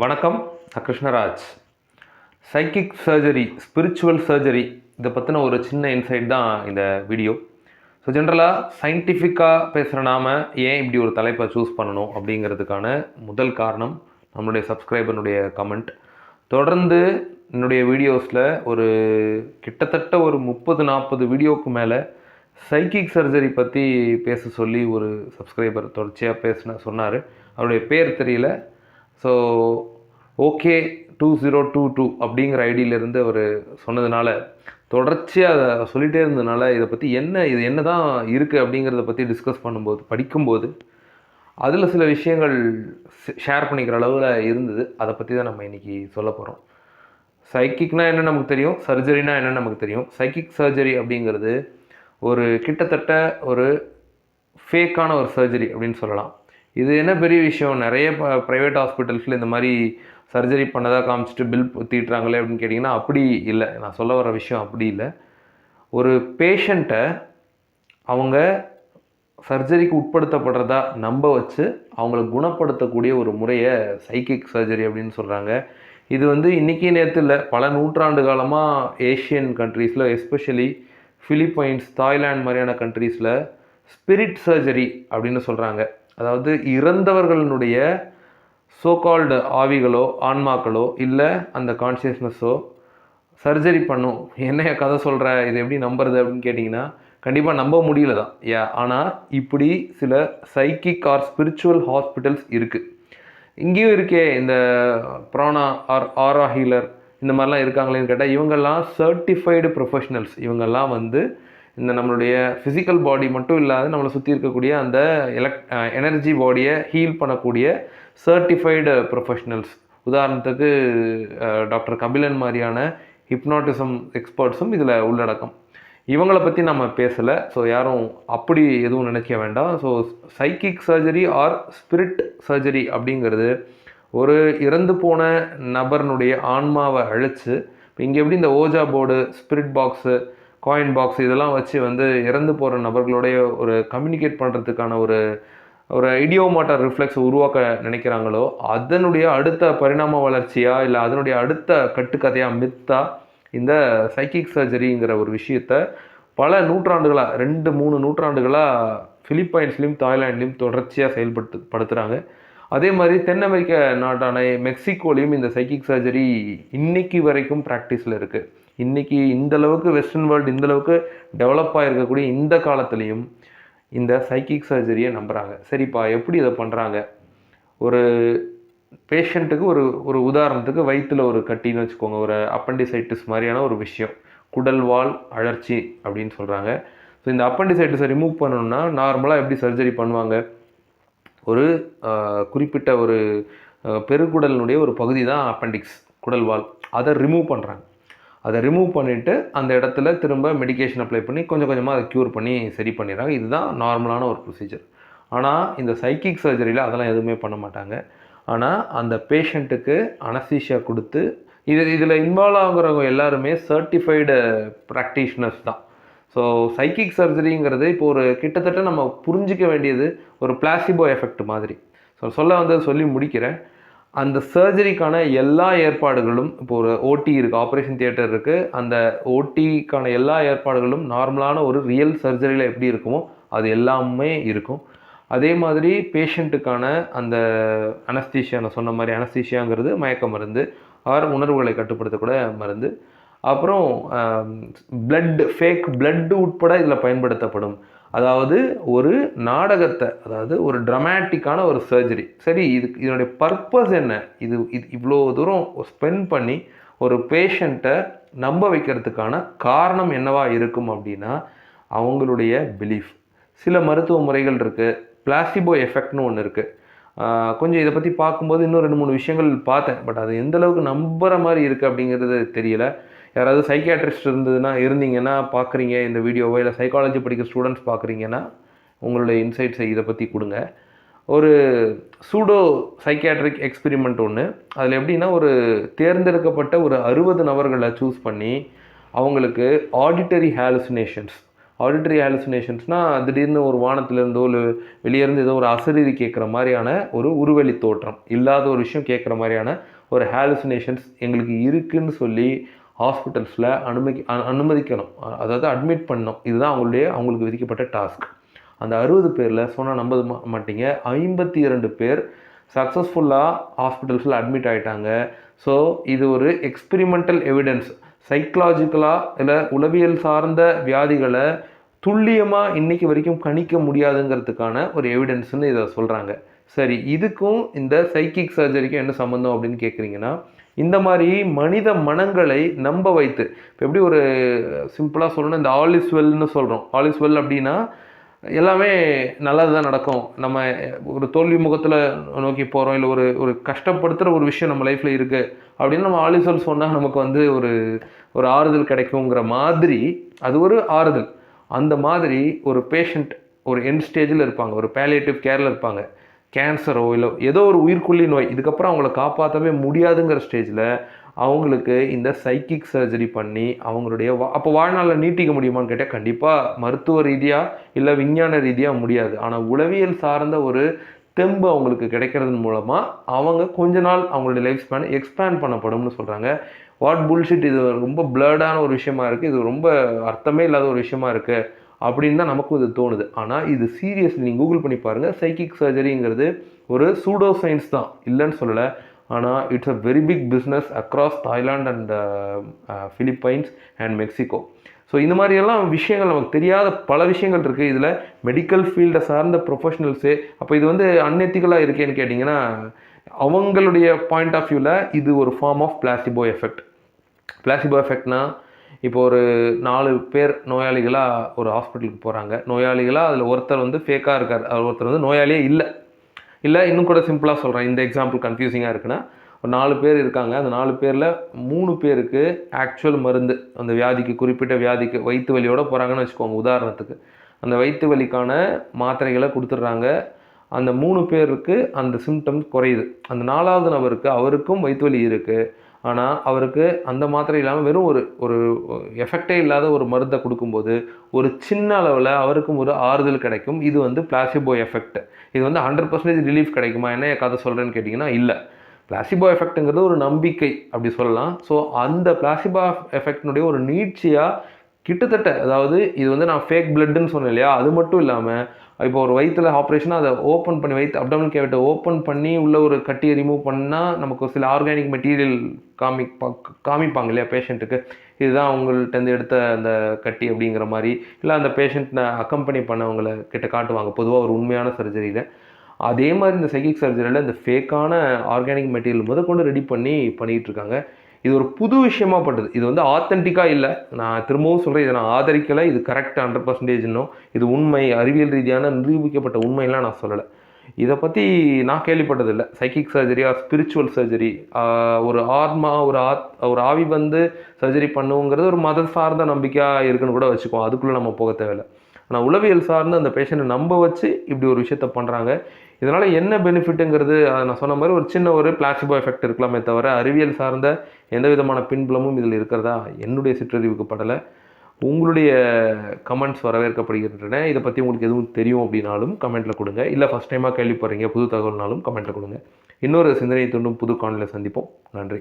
வணக்கம் நான் Krishnaraj. Psychic surgery spiritual surgery இதை பற்றின ஒரு சின்ன இன்சைட் தான் இந்த வீடியோ ஸோ ஜென்ரலாக சயின்டிஃபிக்காக பேசுகிற நாம ஏன் இப்படி ஒரு தலைப்பை சூஸ் பண்ணணும் அப்படிங்கிறதுக்கான முதல் காரணம் நம்மளுடைய சப்ஸ்கிரைபருடைய கமெண்ட் தொடர்ந்து என்னுடைய வீடியோஸில் ஒரு கிட்டத்தட்ட ஒரு முப்பது நாற்பது வீடியோவுக்கு மேலே சைக்கிக் சர்ஜரி பற்றி பேச சொல்லி ஒரு சப்ஸ்கிரைபர் தொடர்ச்சியாக பேசின சொன்னார். அவருடைய பேர் தெரியல. So okay two zero two two அப்படிங்கிற ஐடியிலேருந்து அவர் சொன்னதுனால தொடர்ச்சியாக அதை சொல்லிகிட்டே இருந்ததுனால இதை பற்றி என்ன இது என்ன தான் இருக்குது அப்படிங்கிறத பற்றி டிஸ்கஸ் பண்ணும்போது படிக்கும்போது அதில் சில விஷயங்கள் ஷேர் பண்ணிக்கிற அளவில் இருந்தது. அதை பற்றி தான் நம்ம இன்றைக்கி சொல்ல போகிறோம் சைக்கிக்னால் என்ன நமக்கு தெரியும்? சர்ஜரினா என்ன நமக்கு தெரியும்? சைக்கிக் சர்ஜரி அப்படிங்கிறது ஒரு கிட்டத்தட்ட ஒரு ஃபேக்கான ஒரு சர்ஜரி அப்படின்னு சொல்லலாம். இது என்ன பெரிய விஷயம்? நிறைய ப்ரைவேட் ஹாஸ்பிட்டல்ஸில் இந்த மாதிரி சர்ஜரி பண்ணதாக காமிச்சிட்டு பில் தீட்டுறாங்களே அப்படின்னு கேட்டிங்கன்னா அப்படி இல்லை. நான் சொல்ல வர விஷயம் அப்படி இல்லை. ஒரு பேஷண்ட்டை அவங்க சர்ஜரிக்கு உட்படுத்தப்படுறதா நம்ப வச்சு அவங்கள குணப்படுத்தக்கூடிய ஒரு முறையை சைக்கிக் சர்ஜரி அப்படின்னு சொல்கிறாங்க இது வந்து இன்றைக்கி நேற்று இல்லை. பல நூற்றாண்டு காலமாக ஏஷியன் கண்ட்ரீஸில் எஸ்பெஷலி ஃபிலிப்பைன்ஸ் தாய்லாந்து மாதிரியான கண்ட்ரீஸில் ஸ்பிரிட் சர்ஜரி அப்படின்னு சொல்கிறாங்க அதாவது இறந்தவர்களுடைய சோகால்டு ஆவிகளோ ஆன்மாக்களோ இல்லை அந்த கான்சியஸ்னஸோ சர்ஜரி பண்ணும். என்ன கதை சொல்கிற இது எப்படி நம்புறது அப்படின்னு கேட்டிங்கன்னா கண்டிப்பாக நம்ப முடியல தான். ஏ ஆனால் இப்படி சில சைக்கிக் ஆர் ஸ்பிரிச்சுவல் ஹாஸ்பிட்டல்ஸ் இருக்குது இங்கேயும் இருக்கே இந்த ப்ரானா ஆர் ஆரா ஹீலர் இந்த மாதிரிலாம் இருக்காங்களேன்னு கேட்டால் இவங்கெல்லாம் சர்டிஃபைடு ப்ரொஃபஷனல்ஸ் இவங்கெல்லாம் வந்து இந்த நம்மளுடைய ஃபிசிக்கல் பாடி மட்டும் இல்லாத நம்மளை சுற்றி இருக்கக்கூடிய அந்த எலக் எனர்ஜி பாடியை ஹீல் பண்ணக்கூடிய சர்டிஃபைடு ப்ரொஃபஷனல்ஸ் உதாரணத்துக்கு டாக்டர் கபிலன் மாதிரியான ஹிப்னாட்டிசம் எக்ஸ்பர்ட்ஸும் இதில் உள்ளடக்கம். இவங்கள பற்றி நம்ம பேசலை. ஸோ யாரும் அப்படி எதுவும் நினைக்க வேண்டாம். So psychic surgery or spirit surgery அப்படிங்கிறது ஒரு இறந்து போன நபர்னுடைய ஆன்மாவை அழைச்சி இப்போ இங்கே எப்படி இந்த Ouija board spirit box coin box இதெல்லாம் வச்சு வந்து இறந்து போகிற நபர்களுடைய ஒரு கம்யூனிகேட் பண்ணுறதுக்கான ஒரு ஒரு இடியோமாட்டர் ரிஃப்ளெக்ஸ் உருவாக்க நினைக்கிறாங்களோ அதனுடைய அடுத்த பரிணாம வளர்ச்சியாக இல்லை அதனுடைய அடுத்த கட்டுக்கதையாக மித்தா இந்த சைக்கிக் சர்ஜரிங்கிற ஒரு விஷயத்த பல நூற்றாண்டுகளாக ரெண்டு மூணு நூற்றாண்டுகளாக ஃபிலிப்பைன்ஸ்லேயும் தாய்லாண்ட்லேயும் தொடர்ச்சியாக செயல்படுத்து படுத்துகிறாங்க அதே மாதிரி தென் அமெரிக்க நாட்டான மெக்சிகோலையும் இந்த சைக்கிக் சர்ஜரி இன்னைக்கு வரைக்கும் ப்ராக்டிஸில் இருக்குது இன்றைக்கி இந்த அளவுக்கு வெஸ்டர்ன் வேர்ல்டு இந்தளவுக்கு டெவலப் ஆகிருக்கக்கூடிய இந்த காலத்துலேயும் இந்த சைக்கிக் சர்ஜரியை நம்புகிறாங்க சரிப்பா எப்படி இதை பண்ணுறாங்க ஒரு பேஷண்ட்டுக்கு ஒரு ஒரு உதாரணத்துக்கு வயிற்றில் ஒரு கட்டின்னு வச்சுக்கோங்க ஒரு அப்பண்டிசைட்டிஸ் மாதிரியான ஒரு விஷயம். குடல் வால் அழற்சி அப்படின்னு சொல்கிறாங்க ஸோ இந்த அப்பண்டிசைட்டிஸை ரிமூவ் பண்ணணும்னா நார்மலாக எப்படி சர்ஜரி பண்ணுவாங்க? ஒரு குறிப்பிட்ட ஒரு பெருக்குடலினுடைய ஒரு பகுதி தான் அப்பண்டிக்ஸ் குடல் வால். அதை ரிமூவ் பண்ணுறாங்க அதை ரிமூவ் பண்ணிவிட்டு அந்த இடத்துல திரும்ப மெடிகேஷன் அப்ளை பண்ணி கொஞ்சம் கொஞ்சமாக அதை க்யூர் பண்ணி சரி பண்ணிடுறாங்க. இதுதான் நார்மலான ஒரு ப்ரொசீஜர் ஆனால் இந்த சைக்கிக் சர்ஜரியில் அதெல்லாம் எதுவுமே பண்ண மாட்டாங்க. ஆனால் அந்த பேஷண்ட்டுக்கு அனசீஷியா கொடுத்து இது இதில் இன்வால்வ் ஆகுறவங்க எல்லாருமே சர்டிஃபைடு ப்ராக்டிஷனர்ஸ் தான். ஸோ சைக்கிக் சர்ஜரிங்கிறது இப்போ ஒரு கிட்டத்தட்ட நம்ம புரிஞ்சிக்க வேண்டியது ஒரு பிளாசிபோ எஃபெக்ட் மாதிரி. ஸோ சொல்ல வந்து சொல்லி முடிக்கிறேன். அந்த சர்ஜரிக்கான எல்லா ஏற்பாடுகளும் இப்போ ஒரு ஓடி இருக்குது ஆப்ரேஷன் தியேட்டர் இருக்குது அந்த ஓடிக்கான எல்லா ஏற்பாடுகளும் நார்மலான ஒரு ரியல் சர்ஜரியில் எப்படி இருக்குமோ அது எல்லாமே இருக்கும். அதே மாதிரி பேஷண்ட்டுக்கான அந்த அனஸ்தீஷியா நான் சொன்ன மாதிரி அனஸ்தீஷியாங்கிறது மயக்க மருந்து ஆர் உணர்வுகளை கட்டுப்படுத்தக்கூட மருந்து. அப்புறம் பிளட் ஃபேக் பிளட்டு உட்பட இதில் பயன்படுத்தப்படும். அதாவது ஒரு நாடகத்தை அதாவது ஒரு ட்ரமேட்டிக்கான ஒரு சர்ஜரி சரி இதுக்கு இதனுடைய பர்பஸ் என்ன? இது இது இவ்வளோ தூரம் ஸ்பெண்ட் பண்ணி ஒரு பேஷண்ட்டை நம்ப வைக்கிறதுக்கான காரணம் என்னவா இருக்கும் அப்படின்னா அவங்களுடைய பிலீஃப் சில மருத்துவ முறைகள் இருக்குது பிளாசிபோ எஃபெக்ட்னு ஒன்று இருக்குது கொஞ்சம் இதை பற்றி பார்க்கும்போது இன்னும் ரெண்டு மூணு விஷயங்கள் பார்த்தேன். பட் அது எந்தளவுக்கு நம்புகிற மாதிரி இருக்குது அப்படிங்கிறது தெரியல. யாராவது சைக்கியாட்ரிஸ்ட் இருந்ததுன்னா இருந்தீங்கன்னா பார்க்குறீங்க இந்த வீடியோவை இல்லை சைக்காலஜி படிக்கிற ஸ்டூடெண்ட்ஸ் பார்க்குறீங்கன்னா உங்களுடைய இன்சைட்ஸை இதை பற்றி கொடுங்க. ஒரு சூடோ சைக்கியாட்ரிக் எக்ஸ்பெரிமெண்ட் ஒன்று அதில் எப்படின்னா ஒரு தேர்ந்தெடுக்கப்பட்ட ஒரு அறுபது நபர்களை சூஸ் பண்ணி அவங்களுக்கு ஆடிட்டரி ஹாலுசினேஷன்ஸ் ஆடிட்டரி ஹாலுசினேஷன்ஸ்னால் திடீர்னு ஒரு வானத்திலேருந்தோ இல்லை வெளியேருந்து ஏதோ ஒரு அசரீரி கேட்குற மாதிரியான ஒரு உருவெளி தோற்றம். இல்லாத ஒரு விஷயம் கேட்குற மாதிரியான ஒரு ஹாலுசினேஷன்ஸ் எங்களுக்கு இருக்குதுன்னு சொல்லி ஹாஸ்பிட்டல்ஸில் அனுமதி அனுமதிக்கணும். அதாவது அட்மிட் பண்ணணும். இதுதான் அவங்களுடைய அவங்களுக்கு விதிக்கப்பட்ட டாஸ்க் அந்த அறுபது பேரில் சொன்னால் நம்ப மா- மாட்டீங்க. ஐம்பத்தி இரண்டு பேர் சக்ஸஸ்ஃபுல்லாக ஹாஸ்பிட்டல்ஸில் அட்மிட் ஆகிட்டாங்க ஸோ இது ஒரு எக்ஸ்பிரிமெண்டல் எவிடன்ஸ் சைக்கலாஜிக்கலாக இல்லை உளவியல் சார்ந்த வியாதிகளை துல்லியமாக இன்றைக்கி வரைக்கும் கணிக்க முடியாதுங்கிறதுக்கான ஒரு எவிடன்ஸ்னு இதை சொல்கிறாங்க சரி இதுக்கும் இந்த சைக்கிக் சர்ஜரிக்கும் என்ன சம்மந்தம் அப்படின்னு கேட்குறீங்கன்னா இந்த மாதிரி மனித மனங்களை நம்ப வைத்து இப்போ எப்படி ஒரு சிம்பிளாக சொல்லணும் இந்த ஆல் இஸ் வெல்னு சொல்கிறோம் ஆல் இஸ் வெல் அப்படின்னா எல்லாமே நல்லது தான் நடக்கும். நம்ம ஒரு தோல்வி முகத்தில் நோக்கி போகிறோம் இல்லை ஒரு ஒரு கஷ்டப்படுத்துகிற ஒரு விஷயம் நம்ம லைஃப்பில் இருக்குது அப்படின்னு நம்ம ஆல் இஸ் வெல் சொன்னால் நமக்கு வந்து ஒரு ஒரு ஆறுதல் கிடைக்குங்கிற மாதிரி அது ஒரு ஆறுதல். அந்த மாதிரி ஒரு பேஷண்ட் ஒரு எண்ட் ஸ்டேஜில் இருப்பாங்க. ஒரு பேலியேட்டிவ் கேரில் இருப்பாங்க. கேன்சரோ இல்லை ஏதோ ஒரு உயிர்கொல்லி நோய் இதுக்கப்புறம் அவங்கள காப்பாற்றவே முடியாதுங்கிற ஸ்டேஜில் அவங்களுக்கு இந்த சைக்கிக் சர்ஜரி பண்ணி அவங்களுடைய வா அப்போ வாழ்நாளில் நீட்டிக்க முடியுமான்னு கேட்டால் கண்டிப்பாக மருத்துவ ரீதியாக இல்லை விஞ்ஞான ரீதியாக முடியாது. ஆனால் உளவியல் சார்ந்த ஒரு தெம்பு அவங்களுக்கு கிடைக்கிறது மூலமாக அவங்க கொஞ்ச நாள் அவங்களுடைய லைஃப் ஸ்பேன் எக்ஸ்பேண்ட் பண்ணப்படும்னு சொல்கிறாங்க வாட் புல்ஷிட் இது ரொம்ப பிளர்டான ஒரு விஷயமா இருக்குது இது ரொம்ப அர்த்தமே இல்லாத ஒரு விஷயமா இருக்குது அப்படின்னு தான் நமக்கும் இது தோணுது. ஆனால் இது சீரியஸ்லி நீங்கள் கூகுள் பண்ணி பாருங்கள் சைக்கிக் சர்ஜரிங்கிறது ஒரு சூடோ சயின்ஸ் தான். இல்லைன்னு சொல்லலை. ஆனால் it's a very big business across Thailand and Philippines and Mexico so இந்த மாதிரியெல்லாம் விஷயங்கள் நமக்கு தெரியாத பல விஷயங்கள் இருக்குது இதில் மெடிக்கல் ஃபீல்டை சார்ந்த ப்ரொஃபஷனல்ஸு அப்போ இது வந்து அன்எத்திக்கலாக இருக்கேன்னு கேட்டிங்கன்னா அவங்களுடைய பாயிண்ட் ஆஃப் வியூவில் இது ஒரு form of placebo effect placebo எஃபெக்ட்னால் இப்போ ஒரு நாலு பேர் நோயாளிகளாக ஒரு ஹாஸ்பிட்டலுக்கு போகிறாங்க நோயாளிகளாக அதில் ஒருத்தர் வந்து ஃபேக்காக இருக்கார். அவர் ஒருத்தர் வந்து நோயாளியே இல்லை. இல்லை இன்னும் கூட சிம்பிளாக சொல்கிறேன் இந்த எக்ஸாம்பிள் கன்ஃபியூசிங்காக இருக்குன்னா ஒரு நாலு பேர் இருக்காங்க. அந்த நாலு பேரில் மூணு பேருக்கு ஆக்சுவல் மருந்து அந்த வியாதிக்கு குறிப்பிட்ட வியாதிக்கு வயிற்று வலியோடு போகிறாங்கன்னு வச்சுக்கோங்க உதாரணத்துக்கு. அந்த வயிற்று வலிக்கான மாத்திரைகளை கொடுத்துட்றாங்க. அந்த மூணு பேருக்கு அந்த சிம்டம்ஸ் குறையுது. அந்த நாலாவது நபருக்கு அவருக்கும் வயிற்று வலி இருக்குது ஆனால் அவருக்கு அந்த மாத்திரை இல்லாமல் வெறும் ஒரு ஒரு எஃபெக்டே இல்லாத ஒரு மருந்தை கொடுக்கும்போது ஒரு சின்ன அளவில் அவருக்கும் ஒரு ஆறுதல் கிடைக்கும். இது வந்து பிளாசிபோ எஃபெக்ட் இது வந்து ஹண்ட்ரட் பர்சன்டேஜ் ரிலீஃப் கிடைக்குமா? என்ன கதை சொல்கிறேன்னு கேட்டிங்கன்னா இல்லை. பிளாசிபோ எஃபெக்ட்டுங்கிறது ஒரு நம்பிக்கை அப்படி சொல்லலாம். ஸோ அந்த பிளாசிபோ எஃபெக்டினுடைய ஒரு நீட்சியாக கிட்டத்தட்ட அதாவது இது வந்து நான் ஃபேக் பிளட்டுன்னு சொன்னேன் இல்லையா? அது மட்டும் இல்லாமல் இப்போ ஒரு வயிற்றில் ஆப்ரேஷனாக அதை ஓப்பன் பண்ணி வயிற்று அப்டமன் கேவிட்டை ஓப்பன் பண்ணி உள்ள ஒரு கட்டியை ரிமூவ் பண்ணால் நமக்கு ஒரு சில ஆர்கானிக் மெட்டீரியல் காமி காமிப்பாங்க இல்லையா பேஷண்ட்டுக்கு இதுதான் அவங்கள்ட்டேருந்து எடுத்த அந்த கட்டி அப்படிங்கிற மாதிரி. இல்லை அந்த பேஷண்ட்டை அக்கம்பனி பண்ணவங்கள கிட்ட காட்டுவாங்க. பொதுவாக ஒரு உண்மையான சர்ஜரியில் அதே மாதிரி இந்த சைக்கிக் சர்ஜரியில் இந்த ஃபேக்கான ஆர்கானிக் மெட்டீரியல் முதற்கொண்டு ரெடி பண்ணி பண்ணிகிட்ருக்காங்க இது ஒரு புது விஷயமா பட்டது. இது வந்து ஆத்தென்டிக்காக இல்லை. நான் திரும்பவும் சொல்கிறேன் இதை நான் ஆதரிக்கலை. இது கரெக்ட் ஹண்ட்ரட் பர்சன்டேஜ்னும் இது உண்மை அறிவியல் ரீதியான நிரூபிக்கப்பட்ட உண்மையெல்லாம் நான் சொல்லலை. இதை பற்றி நான் கேள்விப்பட்டதில்லை. Psychic surgery or spiritual surgery ஒரு ஆத்மா ஒரு ஆத் ஒரு ஆவி வந்து சர்ஜரி பண்ணுங்கிறது ஒரு மத சார்ந்த நம்பிக்கையாக இருக்குன்னு கூட வச்சுக்குவோம். அதுக்குள்ளே நம்ம போக தேவையில்லை. ஆனால் உளவியல் சார்ந்து அந்த பேஷண்ட்டை நம்ப வச்சு இப்படி ஒரு விஷயத்த பண்ணுறாங்க இதனால் என்ன பெனிஃபிட்டுங்கிறது அதை நான் சொன்ன மாதிரி ஒரு சின்ன ஒரு பிளாசிபோ எஃபெக்ட் இருக்கலாமே தவிர அறிவியல் சார்ந்த எந்த விதமான பின்புலமும் இதில் இருக்கிறதா? என்னுடைய சிற்றறிவுக்கு படலை. உங்களுடைய கமெண்ட்ஸ் வரவேற்கப்படுகின்றன. இதை பற்றி உங்களுக்கு எதுவும் தெரியும் அப்படின்னாலும் கமெண்ட்டில் கொடுங்க. இல்லை ஃபஸ்ட் டைமாக கேள்விப்படுறீங்க புது தகவல்னாலும் கமெண்ட்டில் கொடுங்க. இன்னொரு சிந்தனை தூண்டும் புது காணொலியில் சந்திப்போம். நன்றி.